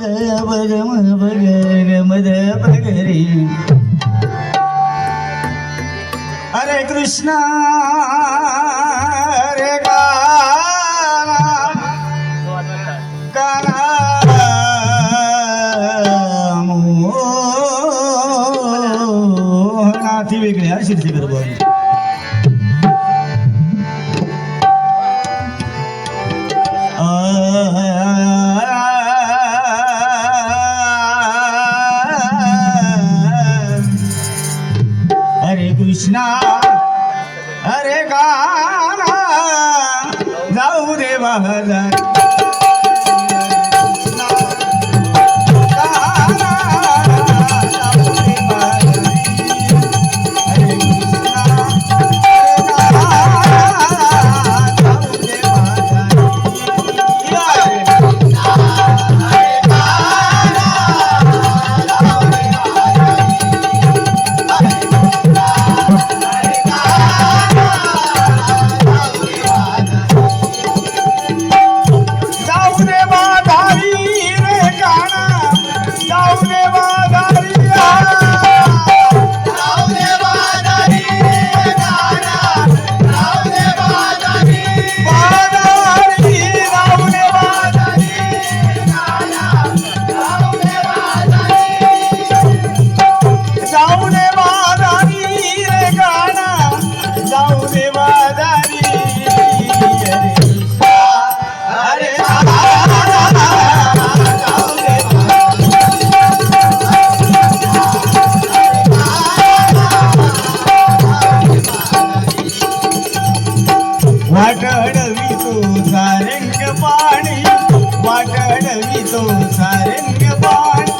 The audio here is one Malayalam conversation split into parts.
പരമ പരമത പകരി ഹരേ കൃഷ്ണ ഹരേ കാന കാന മോനാഥി വെങ്കിടേശ്വരി തിരുവാണി काना जाऊ दे महाराज. वाटडवी तो सारंग पाणी वाटडवी तो सारंग पाणी.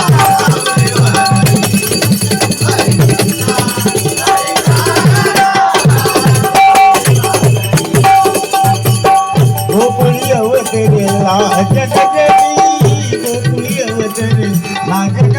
जगदेवी गोकुळी अवतर नागर